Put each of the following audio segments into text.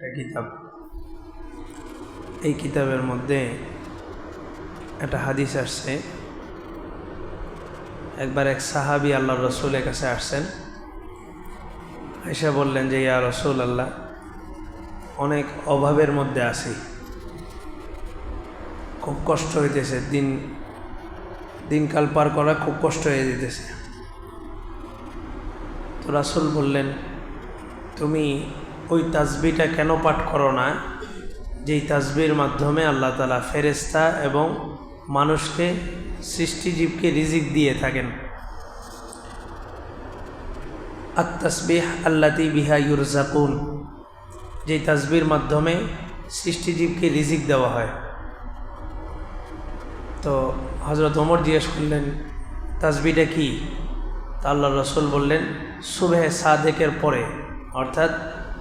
একটা কিতাব। এই কিতাবের মধ্যে একটা হাদিস আসছে। একবার এক সাহাবি আল্লাহ রসুলের কাছে আসছেন। এসে বললেন যে, ইয়া রসুল আল্লাহ অনেক অভাবের মধ্যে আছি। খুব কষ্ট হইতেছে, দিন, দিনকাল পার করা খুব কষ্ট হয়ে যেতেছে। তো রাসুল বললেন, তুমি ওই তাজবিটা কেন পাঠ করো না? যেই তাজবির মাধ্যমে আল্লাহ তালা ফেরেস্তা এবং মানুষকে সৃষ্টিজীবকে রিজিক দিয়ে থাকেন। আত্মাসবিহ আল্লাতি বিহা ইউরজাকুন যেই তাজবির মাধ্যমে সৃষ্টিজীবকে রিজিক দেওয়া হয়। তো হজরত ওমর জিজ্ঞেস করলেন তাজবিটা কি? তা আল্লাহ রসুল বললেন, সুবেহ সাদেকের পরে। অর্থাৎ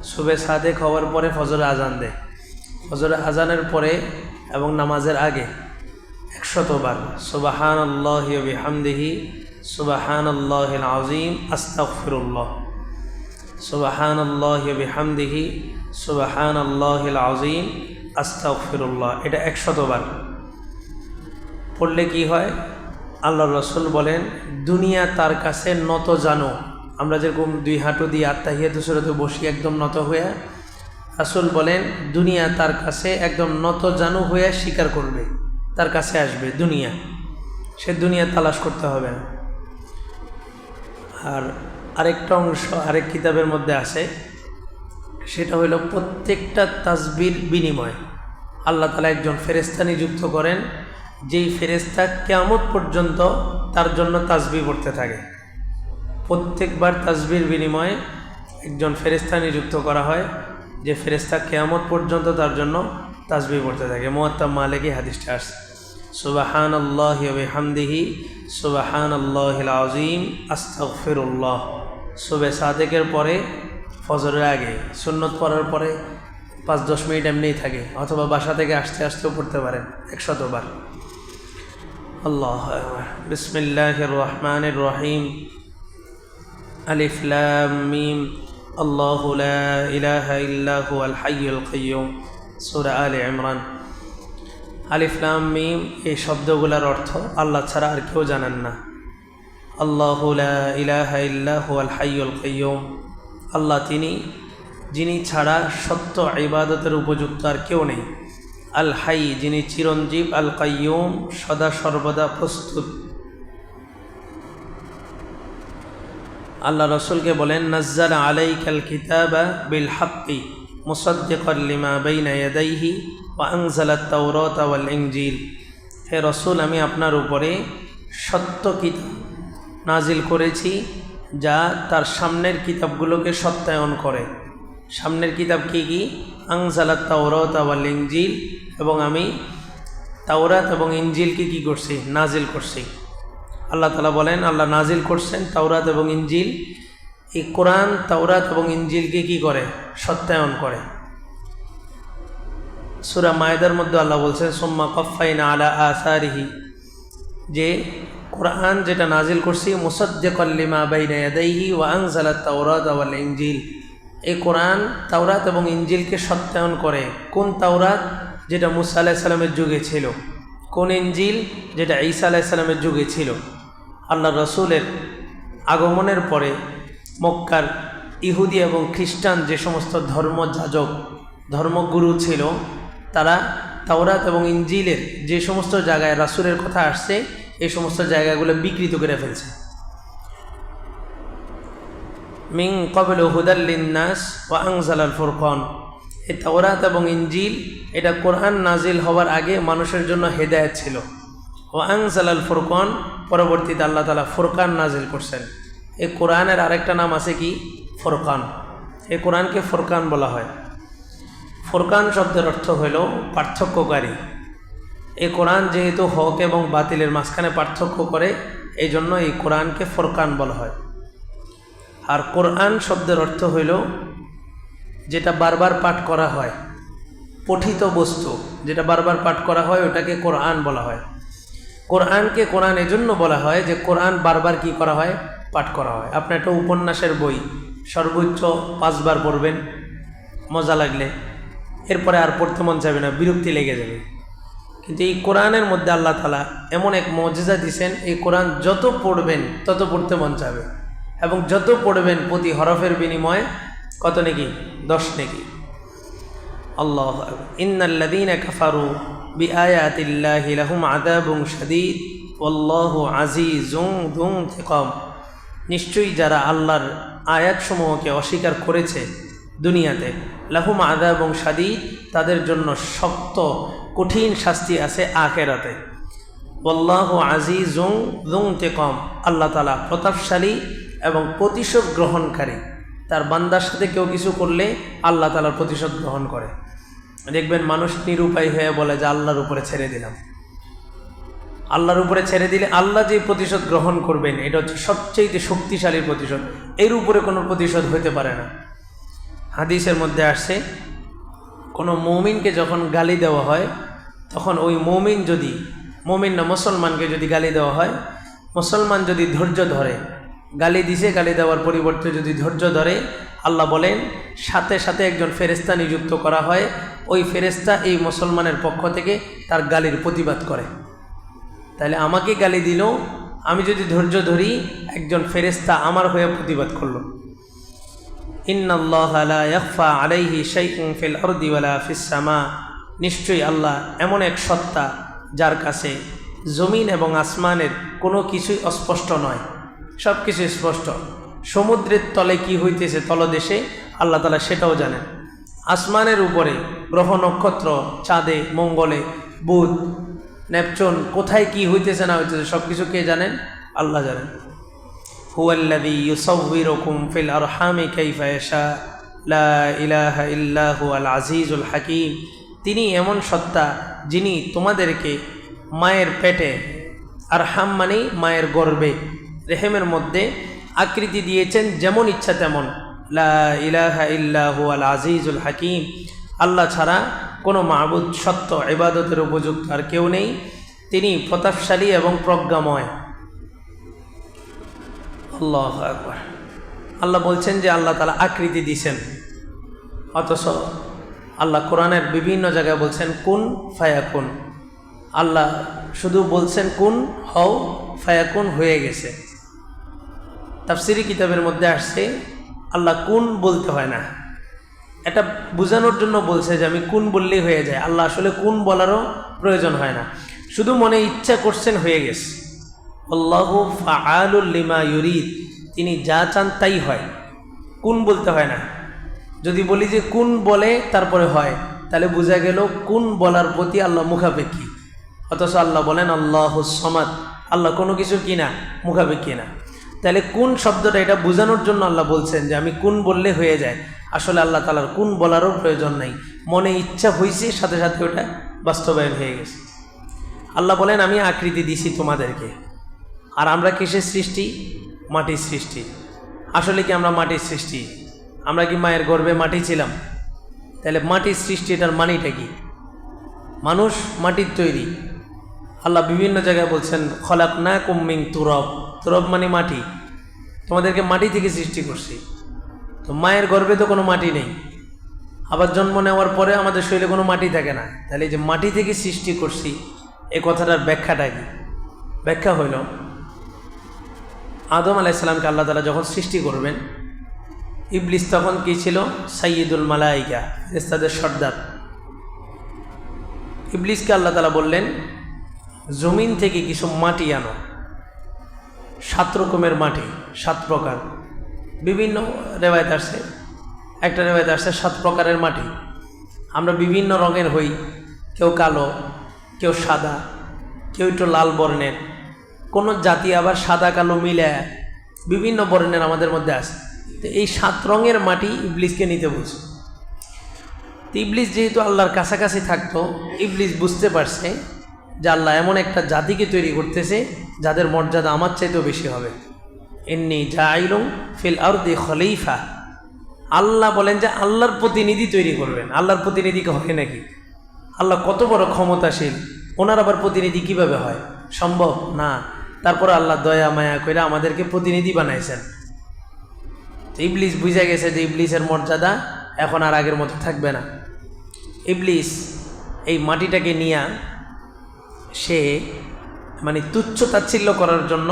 সুবে সাদেক হওয়ার পরে ফজরে আজান দেয়। ফজরে আজানের পরে এবং নামাজের আগে একশতবার সুবাহান আল্লাহ হামদিহি সুবাহান আল্লাহ আজিম আস্তাফিরুল্লাহ সুবাহান আল্লাহ হামদিহি সুবাহান আল্লাহ আজিম আস্তাফিরুল্লাহ এটা একশতবার। পড়লে কি হয়? আল্লাহ রসুল বলেন, দুনিয়া তার কাছে নত জানো। আমরা যেরকম দুই হাঁটু দিয়ে আত্মা আত্মাহিয়াত সুরতে বসি, একদম নত হয়ে রাসুল বলেন, দুনিয়া তার কাছে একদম নত জানু হয়ে স্বীকার করবে, তার কাছে আসবে, দুনিয়া। সে দুনিয়া তালাশ করতে হবে না। আর আরেকটা অংশ, আরেক কিতাবের মধ্যে আছে, সেটা হলো প্রত্যেকটা তাজবির বিনিময়। আল্লাহ তালা একজন ফেরেস্তা নিযুক্ত করেন, যেই ফেরেস্তা কেয়ামত পর্যন্ত তার জন্য তাজবি পড়তে থাকে। প্রত্যেকবার তাজবির বিনিময়ে একজন ফেরেস্তা নিযুক্ত করা হয়, যে ফেরেস্তা কেয়ামত পর্যন্ত তার জন্য তাজবি পড়তে থাকে। মোয়াত্তাম মালিকি হাদিসটা আসছে। সুবাহান আল্লাহ হামদিহি সুবাহান আল্লাহ আজিম আস্তফিরুল্লাহ সুবে সাদেকের পরে, ফজরের আগে, সুন্নত পড়ার পরে পাঁচ দশ মিনিট এমনিই থাকে, অথবা বাসা থেকে আসতে আসতেও পড়তে পারেন একশতবার। আল্লাহ বিসমিল্লাহ রহমান রহিম। লাম মিম, আল্লাহ লা ইলাহা ইল্লা হুয়াল হাইয়ুল কাইয়্যুম সূরা আলে ইমরান। আলিফ লাম মিম, এই শব্দগুলোর অর্থ আল্লাহ ছাড়া আর কেউ জানেন না। আল্লাহ ইলাহা ইল্লা হুয়াল হাইয়ুল কাইয়্যুম আল্লাহ তিনি, যিনি ছাড়া সত্য ইবাদতের উপযুক্ত আর কেউ নেই। আল হাই, যিনি চিরঞ্জীব, আল কাইয়ুম, সদা সর্বদা প্রস্তুত। আল্লাহ রসুলকে বলেন, নজ্জাল আলাইকাল কিতাবা বিল হাক্কি মুসদ্দিকাল লিমা বাইনা ইয়াদাইহি ওয়া আনজালাত তাওরাত ওয়াল ইনজিল। হে রসুল, আমি আপনার উপরে সত্য কিতাব নাজিল করেছি, যা তার সামনের কিতাবগুলোকে সত্যায়ন করে। সামনের কিতাব কি কি? আংজালাত তাওরাত ওয়াল ইনজিল এবং আমি তাওরাত এবং ইনজিলকে কি করছি? নাজিল করছি। আল্লাহ তালা বলেন, আল্লাহ নাজিল করছেন তাওরাত এবং ইঞ্জিল এই কোরআন, তাওরাত এবং ইঞ্জিলকে কি করে? সত্যায়ন করে। সুরা মায়েদার মধ্যে আল্লাহ বলছেন, সোম্মা কফাইনা আলা আসারিহি। যে কোরআন যেটা নাজিল করছি মুসদ্দেকল্লিমা বাইনা ইয়াদাইহি ওয়া আনজালাত তাওরাত ওয়াল ইনজিল। এই কোরআন, তাওরাত এবং ইঞ্জিলকে সত্যায়ন করে। কোন তাওরাত? যেটা মুসা আলাহিসাল্লামের যুগে ছিল। কোন ইঞ্জিল যেটা ঈসা আলাহিসাল্লামের যুগে ছিল। আল্লাহ রসুলের আগমনের পরে মক্কার ইহুদি এবং খ্রিস্টান যে সমস্ত ধর্মযাজক, ধর্মগুরু ছিল, তারা তাওরাত এবং ইঞ্জিলের যে সমস্ত জায়গায় রাসুলের কথা আসছে, এই সমস্ত জায়গাগুলো বিকৃত করে ফেলছে। মিং কবল হুদাল্লিন্নাস ও আংজাল আল ফুরকন। এই তাওরাত এবং ইঞ্জিল এটা কোরআন নাজিল হওয়ার আগে মানুষের জন্য হেদায়ত ছিল। ও আল ফুরকন, পরবর্তীতে আল্লাহ তালা ফুরকান নাজিল করছেন। এই কোরআনের আরেকটা নাম আছে কি? ফোরকান। এই কোরআনকে ফোরকান বলা হয়। ফোরকান শব্দের অর্থ হইল পার্থক্যকারী। এই কোরআন যেহেতু হক এবং বাতিলের মাঝখানে পার্থক্য করে এই জন্য এই কোরআনকে ফোরকান বলা হয়। আর কোরআন শব্দের অর্থ হইল যেটা বারবার পাঠ করা হয়, পঠিত বস্তু। যেটা বারবার পাঠ করা হয়, ওটাকে কোরআন বলা হয়। কোরআনকে কোরআন এজন্য বলা হয় যে কোরআন বারবার কি করা হয়? পাঠ করা হয়। আপনি একটা উপন্যাসের বই সর্বোচ্চ পাঁচবার পড়বেন, মজা লাগলে। এরপরে আর পড়তে মন যাবে না, বিরক্তি লেগে যাবে। কিন্তু এই কোরআনের মধ্যে আল্লাহ তালা এমন এক মজেজা দিছেন, এই কোরআন যত পড়বেন তত পড়তে মন চাবে এবং যত পড়বেন প্রতি হরফের বিনিময়ে কত নাকি? দশ নাকি? আল্লাহ ইন্নাল্লাযীনা কাফারু বিআয়াতিল্লাহি লাহুম আযাবুন শাদীদ, ওয়াল্লাহু আজিজুন যু ইনতিকাম নিশ্চয়ই যারা আল্লাহর আয়াতসমূহকে অস্বীকার করেছে দুনিয়াতে, লাহুম আযাবুন শাদীদ, তাদের জন্য শক্ত, কঠিন শাস্তি আছে আখেরাতে। ওয়াল্লাহু আজিজুন যু ইনতিকাম আল্লাহ তালা প্রতাপশালী এবং প্রতিশোধ গ্রহণকারী। তার বান্দার সাথে কেউ কিছু করলে আল্লাহ তালার প্রতিশোধ গ্রহণ করে। দেখবেন মানুষ নিরুপায় হয়ে বলে যে আল্লাহর উপরে ছেড়ে দিলাম। আল্লাহর উপরে ছেড়ে দিলে আল্লাহ যে প্রতিশোধ গ্রহণ করবেন, এটা হচ্ছে সবচেয়ে শক্তিশালী প্রতিশোধ। এর উপরে কোনো প্রতিশোধ হতে পারে না। হাদিসের মধ্যে আসছে, কোনো মৌমিনকে যখন গালি দেওয়া হয়, তখন ওই মৌমিন যদি, মৌমিন না, মুসলমানকে যদি গালি দেওয়া হয়, মুসলমান যদি ধৈর্য ধরে, গালি দিছে, গালি দেওয়ার পরিবর্তে যদি ধৈর্য ধরে আল্লাহ বলেন, সাথে সাথে একজন ফেরেস্তা নিযুক্ত করা হয়। ওই ফেরেস্তা এই মুসলমানের পক্ষ থেকে তার গালির প্রতিবাদ করে। তাহলে আমাকে গালি দিল, আমি যদি ধৈর্য ধরি, একজন ফেরেস্তা আমার হয়ে প্রতিবাদ করল। ইন্নাল্লাহ লা আলাইহি শাইউন ফিল আরদি ওয়ালা ফিস সামা। নিশ্চয়ই আল্লাহ এমন এক সত্তা, যার কাছে জমিন এবং আসমানের কোনো কিছুই অস্পষ্ট নয়। সব কিছু স্পষ্ট। সমুদ্রের তলে কি হইতেছে তলদেশে? আল্লাহ তালা সেটাও জানেন। আসমানের উপরে গ্রহ নক্ষত্র, চাঁদে, মঙ্গলে, বুধ, নেপচুন, কোথায় কি হইতেছে না হইতেছে সব কিছু কে জানেন? আল্লাহ জানেন। লা আজিজুল হাকীম। তিনি এমন সত্তা যিনি তোমাদেরকে মায়ের পেটে আর হাম মানে মায়ের গর্বে, রেহেমের মধ্যে আকৃতি দিয়েছেন যেমন ইচ্ছা তেমন। লা আজিজুল হাকিম। আল্লাহ ছাড়া কোনো মাহবুদ সত্য, ইবাদতের উপযুক্ত আর কেউ নেই। তিনি প্রতাপশালী এবং প্রজ্ঞাময়। আল্লাহ আল্লাহ বলছেন যে আল্লাহ তালা আকৃতি দিছেন। অথচ আল্লাহ কোরআনের বিভিন্ন জায়গায় বলছেন, কুন ফায়াকুন। আল্লাহ শুধু বলছেন, কুন হও ফায়াকুন হয়ে গেছে। তাফসিরি কিতাবের মধ্যে আসছে, আল্লাহ কোন বলতে হয় না। এটা বোঝানোর জন্য বলছে যে আমি কোন বললেই হয়ে যায়। আল্লাহ আসলে কোন বলারও প্রয়োজন হয় না। শুধু মনে ইচ্ছা করছেন হয়ে গেছে। আল্লাহ লিমা ইউরিদ। তিনি যা চান তাই হয়। কোন বলতে হয় না। যদি বলি যে কোন বলে তারপরে হয়, তাহলে বোঝা গেল কোন বলার প্রতি আল্লাহ মুখাপেক্ষী। অথচ আল্লাহ বলেন, আল্লাহ সমাদ। আল্লাহ কোনো কিছু কিনা মুখাপেক্ষী না। তাহলে কোন শব্দটা এটা বোঝানোর জন্য আল্লাহ বলছেন যে আমি কোন বললে হয়ে যায়? আসলে আল্লাহ তালার কোন বলারও প্রয়োজন নাই। মনে ইচ্ছা হয়েছে সাথে সাথে ওটা বাস্তবায়ন হয়ে গেছে। আল্লাহ বলেন, আমি আকৃতি দিছি তোমাদেরকে। আর আমরা কিসের সৃষ্টি? মাটির সৃষ্টি। আসলে কি আমরা মাটির সৃষ্টি? আমরা কি মায়ের গর্বে মাটি ছিলাম? তাহলে মাটির সৃষ্টি এটার মানিটা কি? মানুষ মাটির তৈরি। আল্লাহ বিভিন্ন জায়গায় বলছেন খলাক না কুম্মিং তুরব। তুরব মানে মাটি। তোমাদেরকে মাটি থেকে সৃষ্টি করছি। তো মায়ের গর্ভে তো কোনো মাটি নেই। আবার জন্ম নেওয়ার পরে আমাদের শরীরে কোনো মাটি থাকে না। তাহলে যে মাটি থেকে সৃষ্টি করছি এই কথাটার ব্যাখ্যাটা কি? ব্যাখ্যা হইল, আদম আলাইসাল্লামকে আল্লাহ তালা যখন সৃষ্টি করবেন, ইবলিস তখন কি ছিল? সাইয়দুল মালাইকা তাদের সর্দার। ইবলিসকে আল্লাহ তালা বললেন, জমিন থেকে কিছু মাটি আনো। সাত রকমের মাটি, সাত প্রকার। বিভিন্ন রেবায়ত আসছে একটা রেবায়ত আসছে সাত প্রকারের মাটি। আমরা বিভিন্ন রঙের হই। কেউ কালো, কেউ সাদা, কেউ একটু লাল বর্ণের। কোনো জাতি আবার সাদা, কালো মিলে বিভিন্ন বর্ণের আমাদের মধ্যে আছে। তো এই সাত রঙের মাটি ইবলিসকে নিতে বলছে। তো ইবলিস যেহেতু আল্লাহর কাছাকাছি থাকতো, ইবলিস বুঝতে পারছে যে আল্লাহ এমন একটা জাতিকে তৈরি করতেছে যাদের মর্যাদা আমার চাইতেও বেশি হবে। এমনি জাইলুম ফিল আরদি খলিফা। আল্লাহ বলেন যে আল্লাহর প্রতিনিধি তৈরি করবেন। আল্লাহর প্রতিনিধিকে হয় নাকি? আল্লাহ কত বড় ক্ষমতাশীল। ওনার আবার প্রতিনিধি কীভাবে হয়? সম্ভব? না। তারপর আল্লাহ দয়া, মায়া করে আমাদেরকে প্রতিনিধি বানাইছেন। ইবলিস বুঝে গেছে যে ইবলিসের মর্যাদা এখন আর আগের মতো থাকবে না। ইবলিস এই মাটিটাকে নিয়ে সে মানে তুচ্ছ তাচ্ছিল্য করার জন্য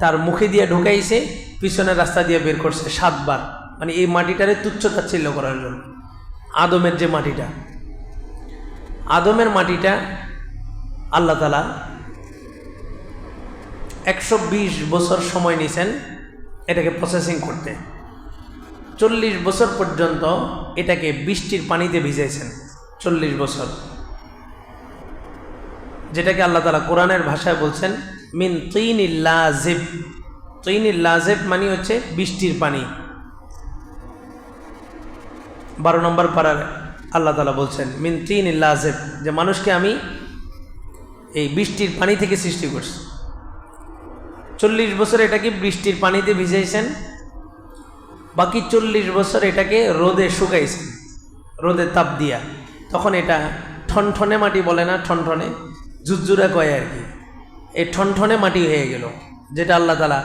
তার মুখে দিয়ে ঢুকাইছে পিছনের রাস্তা দিয়ে বের করছে সাতবার। মানে এই মাটিটারে তুচ্ছ তাচ্ছিল্য করার জন্য। আদমের যে মাটিটা। আদমের মাটিটা আল্লাহ তালা একশো বিশ বছর সময় নিয়েছেন এটাকে প্রসেসিং করতে। চল্লিশ বছর পর্যন্ত এটাকে বৃষ্টির পানিতে ভিজাইছেন। চল্লিশ বছর। যেটাকে আল্লাহ তালা কোরআনের ভাষায় বলছেন, মিন তুইন লাজেব তুইন লাজেব মানে হচ্ছে বৃষ্টির পানি। বারো নম্বর পাড়ার আল্লাহ তালা বলছেন, মিন তিন লাজেব যে মানুষকে আমি এই বৃষ্টির পানি থেকে সৃষ্টি করছি। চল্লিশ বছর এটাকে বৃষ্টির পানিতে ভিজাইছেন, বাকি চল্লিশ বছর এটাকে রোদে শুকাইছেন, রোদে তাপ দিয়া। তখন এটা ঠনঠনে মাটি বলে না, ঠনঠনে জুজুরা কয় আর কি। এই ঠনঠনে মাটি হয়ে গেল, যেটা আল্লাহ তালা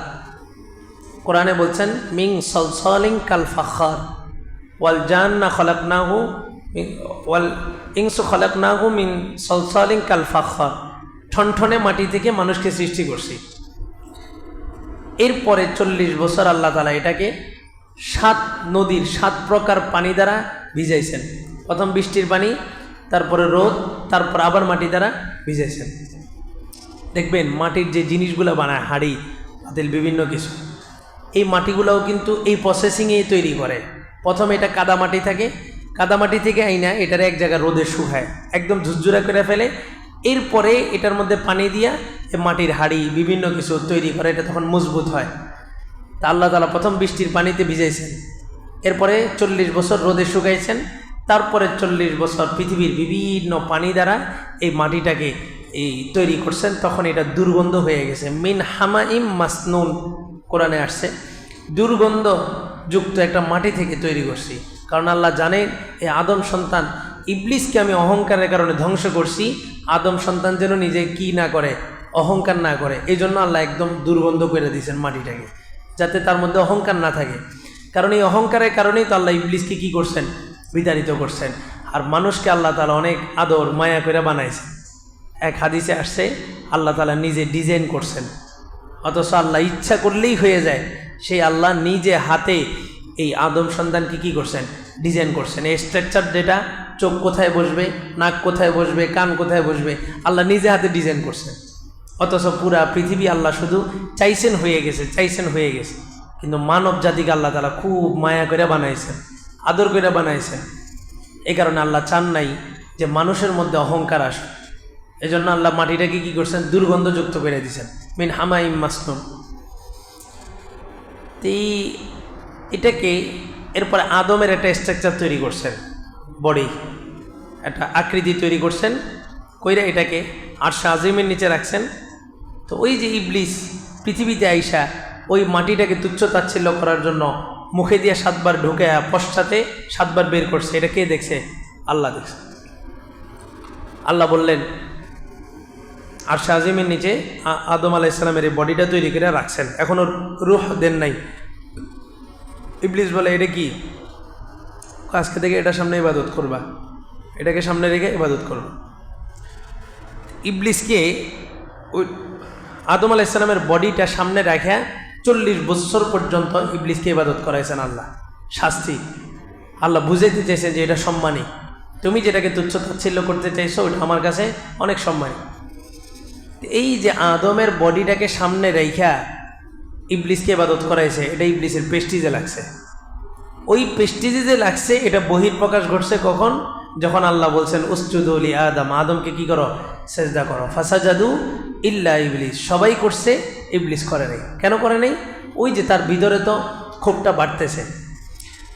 কোরআনে বলছেন, মিং সলসলিং কাল ফাখার, ওয়াল জান্না খলাকনাহু, ওয়াল ইংসু হু মিং সলসলিং কাল ফাখার। ঠনঠনে মাটি থেকে মানুষকে সৃষ্টি করছি। এরপরে চল্লিশ বছর আল্লাহ তালা এটাকে সাত নদীর সাত প্রকার পানি দ্বারা ভিজাইছেন। প্রথম বৃষ্টির পানি তারপরে রোদ, তারপর আবার মাটি দ্বারা ভিজেছেন। দেখবেন মাটির যে জিনিসগুলো বানায়, হাড়ি পাতিল বিভিন্ন কিছু। এই মাটিগুলোও কিন্তু এই প্রসেসিংয়েই তৈরি করে। প্রথম এটা কাদা মাটি থাকে। কাদা মাটি থেকে আইনা এটার এক জায়গায় রোদে শুকায়। একদম ঝুরঝুরা করে ফেলে। এরপরে এটার মধ্যে পানি দিয়া মাটির হাড়ি, বিভিন্ন কিছু তৈরি করে। এটা তখন মজবুত হয়। তা আল্লাহ তালা প্রথম বৃষ্টির পানিতে ভিজাইছেন। এরপরে চল্লিশ বছর রোদে শুকাইছেন। তারপরে চল্লিশ বছর পৃথিবীর বিভিন্ন পানি দ্বারা এই মাটিটাকে এই তৈরি করছেন, তখন এটা দুর্গন্ধ হয়ে গেছে। মিন হামাইম মাসনুন, কোরআনে আসছে, দুর্গন্ধ যুক্ত একটা মাটি থেকে তৈরি করছি। কারণ আল্লাহ জানেন এই আদম সন্তান, ইবলিসকে আমি অহংকারের কারণে ধ্বংস করছি, আদম সন্তান যেন নিজে কি না করে, অহংকার না করে এই জন্য আল্লাহ একদম দুর্গন্ধ করে দিয়েছেন মাটিটাকে, যাতে তার মধ্যে অহংকার না থাকে। কারণ এই অহংকারের কারণেই তো আল্লাহ ইবলিসকে কী করছেন? বিতাড়িত করছেন। আর মানুষকে আল্লাহ তালা অনেক আদর, মায়া করে বানাইছে। এক হাদিসে আসছে, আল্লাহ তালা নিজে ডিজাইন করছেন। অথচ আল্লাহ ইচ্ছা করলেই হয়ে যায়। সেই আল্লাহ নিজে হাতে এই আদম সন্তানকে কী করছেন? ডিজাইন করছেন। এই স্ট্রাকচার যেটা, চোখ কোথায় বসবে, নাক কোথায় বসবে, কান কোথায় বসবে, আল্লাহ নিজে হাতে ডিজাইন করছেন। অথচ পুরা পৃথিবী আল্লাহ শুধু চাইছেন হয়ে গেছে, চাইছেন হয়ে গেছে। কিন্তু মানব জাতিকে আল্লাহ তালা খুব মায়া করে বানাইছেন। আদর করে বানাইছেন। এই কারণে আল্লাহ চান নাই যে মানুষের মধ্যে অহংকার আসে এই জন্য আল্লাহ মাটিটাকে কী করছেন? দুর্গন্ধযুক্ত করে দিয়েছেন। মিন হামাইম মাসনুন। এই এটাকে এরপরে আদমের একটা স্ট্রাকচার তৈরি করছেন। বডি একটা আকৃতি তৈরি করছেন। কইরা এটাকে আর আজিমের নিচে রাখছেন। তো ওই যে ইবলিস পৃথিবীতে আইসা ওই মাটিটাকে তুচ্ছ তাচ্ছিল্য করার জন্য মুখে দিয়ে সাতবার ঢুকে পশ্চাতে সাতবার বের করছে। এটা কে দেখছে? আল্লাহ দেখছে। আল্লাহ বললেন আর শাহজিমের নিচে আদম আলাহ ইসলামের এই বডিটা তৈরি করে রাখছেন। এখনও রুহ দেন নাই। ইবলিস বলে, এটা কি? আজকে থেকে এটা সামনে ইবাদত করবা। এটাকে সামনে রেখে ইবাদত করবা। ইবলিসকে ওই আদম আলাহ ইসলামের বডিটা সামনে রাখা চল্লিশ বছর পর্যন্ত ইবলিসকে ইবাদত করাইছেন আল্লাহ। শাস্তি। আল্লাহ বুঝাইতে চাইছেন যে এটা সম্মানী। তুমি যেটাকে তুচ্ছ তাচ্ছিল্য করতে চাইছো, ওটা আমার কাছে অনেক সম্মানী। এই যে আদমের বডিটাকে সামনে রেখা ইবলিসকে ইবাদত করাইছে, এটা ইবলিসের পেস্টিজে লাগছে। ওই পেস্টিজে যে লাগছে, এটা বহির প্রকাশ ঘটছে কখন? যখন আল্লাহ বলছেন উসজুদুলি আদম। আদমকে কি করো? সেজদা করো। ফাসাজাদু ইল্লা ইবলিস। সবাই করছে ইবলিস করে নাই। কেন করে নাই? ওই যে তার ভিতরে তো ক্ষোভটা বাড়তেছে।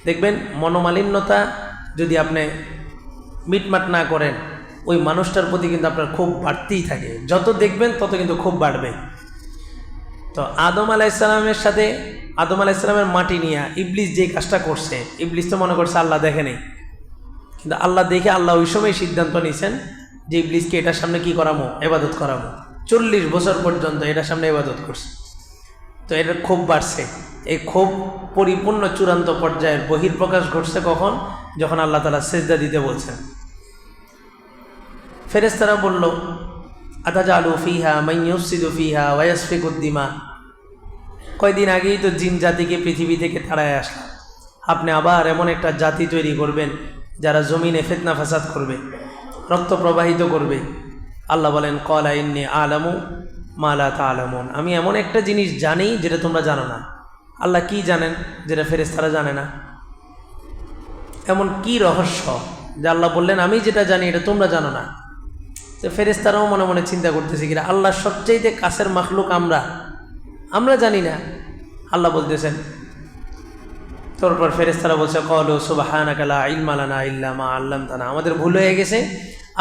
দেখবেন মনোমালিন্যতা যদি আপনি মিটমাট না করেন, ওই মানুষটার প্রতি কিন্তু আপনার খুব বাড়তেই থাকে। যত দেখবেন তত কিন্তু খুব বাড়বে। তো আদম আলাইসালামের সাথে, আদম আলাইসালামের মাটি নিয়ে ইবলিস যে কাজটা করছে, ইবলিস তো মনে করছে আল্লাহ দেখে নেই। কিন্তু আল্লাহ দেখে আল্লাহ ওই সময় সিদ্ধান্ত নিয়েছেন যে ইবলিসকে এটার সামনে কি করামো? এবাদত করামো। চল্লিশ বছর পর্যন্ত এটার সামনে এবাদত করছে। তো এটা ক্ষোভ বাড়ছে। এই ক্ষোভ পরিপূর্ণ চূড়ান্ত পর্যায়ের বহির্প্রকাশ ঘটছে কখন? যখন আল্লাহ তালা সেজদা দিতে বলছেন। ফেরেস্তারা বলল আতাজা আলু ফিহা মাইয়ুসিদু ফিহা ওয়াসফিকুদ্দিমা কয়দিন আগেই তো জিন জাতিকে পৃথিবী থেকে তাড়ায় আসলাম আপনি আবার এমন একটা জাতি তৈরি করবেন যারা জমিনে ফেতনা ফাসাদ করবে, রক্ত প্রবাহিত করবে আল্লাহ বলেন, কলা ইন্নি আলামু মালা তা আলামুন আমি এমন একটা জিনিস জানি যেটা তোমরা জানো না। আল্লাহ কি জানেন যেটা ফেরেস্তারা জানে না? এমন কি রহস্য যে আল্লাহ বললেন, আমি যেটা জানি এটা তোমরা জানো না? তো ফেরেস্তারাও মনে মনে চিন্তা করতেছে কিনা আল্লাহ সবচাইতে কাছের মাখলুক আমরা। আমরা জানি না। আল্লাহ বলতেছেন, তারপর ফেরেস্তারা বলছে, কলো সুবাহানাকালা ইলমালানা ইল্লামা আল্লাম তানা আমাদের ভুল হয়ে গেছে।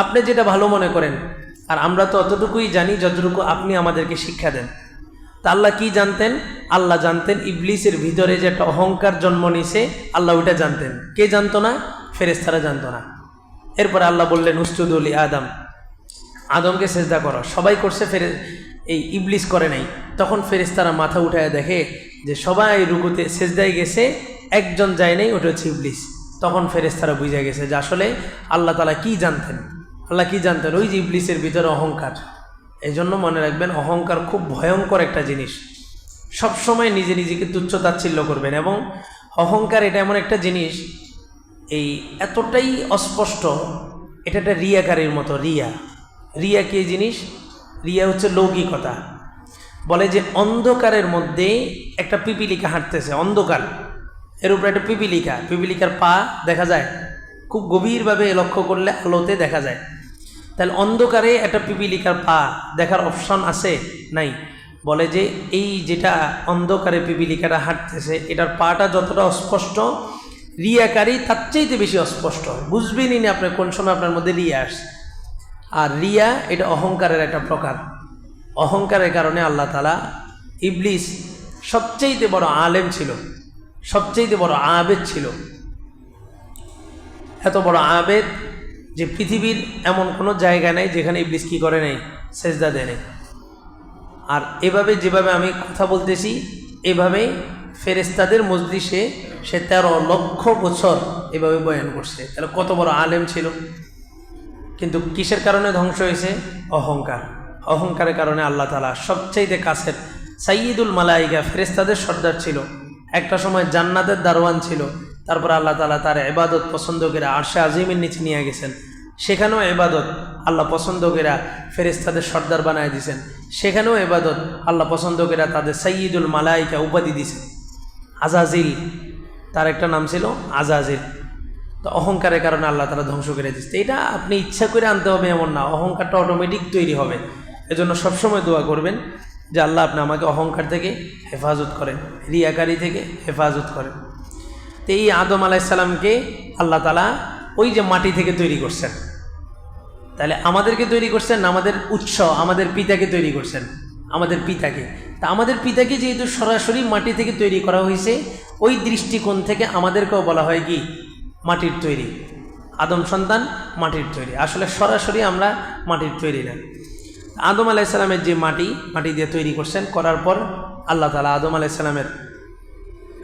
আপনি যেটা ভালো মনে করেন আর আমরা তো অতটুকুই জানি যতটুকু আপনি আমাদেরকে শিক্ষা দেন। তা আল্লাহ কি জানতেন? আল্লাহ জানতেন ইবলিসের ভিতরে যে একটা অহংকার জন্ম নিছে আল্লাহ ওইটা জানতেন। কে জানতো না? ফেরেস্তারা জানতো না। এরপর আল্লাহ বললেন উস্তুদুলি আদম। আদমকে সেজদা করো। সবাই করছে, ফেরে, এই ইবলিস করে নাই। তখন ফেরেস্তারা মাথা উঠায় দেখে যে সবাই রুকুতে সেজদায় গেছে, একজন যায় নাই, ওটা হচ্ছে ইবলিস। তখন ফেরেস্তারা বুঝে গেছে যে আসলে আল্লাহ তালা কি জানতেন? আল্লাহ কি জানতেন? ওই যে ইবলিসের ভিতরে অহংকার। এই জন্য মনে রাখবেন, অহংকার খুব ভয়ঙ্কর একটা জিনিস। সবসময় নিজে নিজেকে তুচ্ছ তাচ্ছিল্য করবেন এবং অহংকার এটা এমন একটা জিনিস, এই এতটাই অস্পষ্ট, এটা একটা রিয়াকারীর মতো, রিয়া। রিয়া কি জিনিস? রিয়া হচ্ছে লৌকিকতা। বলে যে অন্ধকারের মধ্যে একটা পিপিলিকা হাঁটতেছে, অন্ধকার। এর উপরে একটা পিপিলিকা। পিপিলিকার পা দেখা যায়, খুব গভীরভাবে লক্ষ্য করলে আলোতে দেখা যায়। তাহলে অন্ধকারে একটা পিপিলিকার পা দেখার অপশন আছে? নাই। বলে যে এই যেটা অন্ধকারে পিপিলিকাটা হাঁটতেছে, এটার পাটা যতটা অস্পষ্ট, রিয়াকারী তার চাইতে বেশি অস্পষ্ট বুঝবেনই না আপনার কোন সময় আপনার মধ্যে রিয়া আসছে। আর রিয়া এটা অহংকারের একটা প্রকার। অহংকারের কারণে আল্লাহ তালা ইবলিস সবচেয়েতে বড় আলেম ছিল সবচেয়েতে বড় আবেদ ছিল। এত বড় আবেদ যে পৃথিবীর এমন কোনো জায়গা নেই যেখানে ইবলিস কী করে নেই? সেজদা দেয় আর এভাবে যেভাবে আমি কথা বলতেছি, এভাবে ফেরেস্তাদের মজলিসে সে তেরো লক্ষ বছর এভাবে বয়ান করছে। তাহলে কত বড় আলেম ছিল? কিন্তু কিসের কারণে ধ্বংস হয়েছে? অহংকার। অহংকারের কারণে আল্লাহ তালা সবচাইতে কাছের সাইয়দুল মালাইকা ফেরেস্তাদের সর্দার ছিল। একটা সময় জান্নাতের দারোয়ান ছিল। তারপর আল্লাহ তালা তার এবাদত পছন্দ করে আরশে আজিমের নিচে নিয়ে গেছেন। সেখানেও এবাদত আল্লাহ পছন্দ করে ফেরেস্তাদের সর্দার বানায় দিয়েছেন। সেখানেও এবাদত আল্লাহ পছন্দ করে তাদের সাইয়দুল মালাইকা উপাধি দিয়েছেন। আজাজিল, তার একটা নাম ছিল আজাজিল। তো অহংকারের কারণে আল্লাহ তারা ধ্বংস করে দিচ্ছে এটা আপনি ইচ্ছা করে আনতে হবে এমন না, অহংকারটা অটোমেটিক তৈরি হবে। এজন্য সবসময় দোয়া করবেন যে আল্লাহ আপনি আমাকে অহংকার থেকে হেফাজত করেন, রিয়াকারি থেকে হেফাজত করেন। তো এই আদম আলাইসাল্লামকে আল্লাহ তালা ওই যে মাটি থেকে তৈরি করছেন। তাহলে আমাদেরকে তৈরি করছেন আমাদের উৎস, আমাদের পিতাকে তৈরি করছেন? আমাদের পিতাকে। তা আমাদের পিতাকে যেহেতু সরাসরি মাটি থেকে তৈরি করা হয়েছে, ওই দৃষ্টিকোণ থেকে আমাদেরকেও বলা হয় কি? মাটির তৈরি। আদম সন্তান মাটির তৈরি। আসলে সরাসরি আমরা মাটির তৈরি না। আদম আলাইসাল্লামের যে মাটি মাটি দিয়ে তৈরি করছেন, করার পর আল্লাহ তালা আদম আলাইসাল্লামের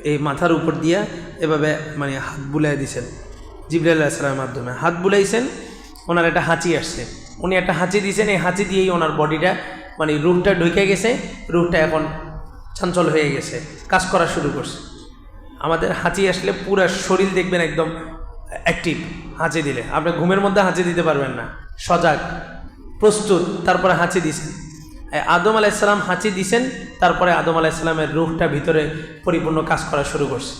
এই মাথার উপর দিয়া এভাবে মানে হাত বুলাই দিছেন জিবরাল আলাইসাল্লামের মাধ্যমে। হাত বুলাইছেন, ওনার একটা হাঁচি আসছে। উনি একটা হাঁচি দিয়েছেন এই হাঁচি দিয়েই ওনার বডিটা মানে রুহটা ঢুকে গেছে রুহটা এখন চঞ্চল হয়ে গেছে, কাজ করা শুরু করছে। আমাদের হাঁচি আসলে পুরো শরীর দেখবেন একদম অ্যাক্টিভ হাঁচি দিলে। আপনি ঘুমের মধ্যে হাঁচি দিতে পারবেন না। সজাগ, প্রস্তুত, তারপরে হাঁচি দিছেন। আদম আলাইসাল্লাম হাঁচি দিছেন, তারপরে আদম আলাইসাল্লামের রুহটা ভিতরে পরিপূর্ণ কাজ করা শুরু করছে।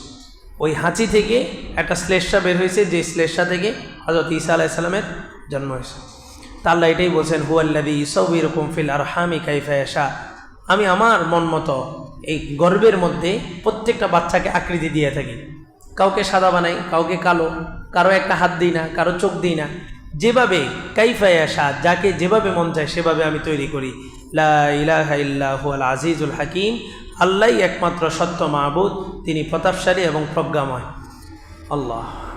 ওই হাঁচি থেকে একটা শ্লেষা বের হয়েছে, যে শ্লেষা থেকে হজরত ঈসা আলাইসাল্লামের জন্ম হয়েছে। তা আল্লাহ এটাই বলছেন হুয়াল্লাদি সৌবির ফিল আর হামি কাইফায়াশা আমি আমার মন মতো এই গর্বের মধ্যে প্রত্যেকটা বাচ্চাকে আকৃতি দিয়ে থাকি। কাউকে সাদা বানাই, কাউকে কালো, কারও একটা হাত দিই না, কারও চোখ দিই না। যেভাবে কাইফায়াশা যাকে যেভাবে মন চায় সেভাবে আমি তৈরি করি। লা ইলাহা আল আজিজুল হাকিম আল্লাহ একমাত্র সত্য মাহবুদ তিনি প্রতাপশালী এবং প্রজ্ঞাময়। আল্লাহ।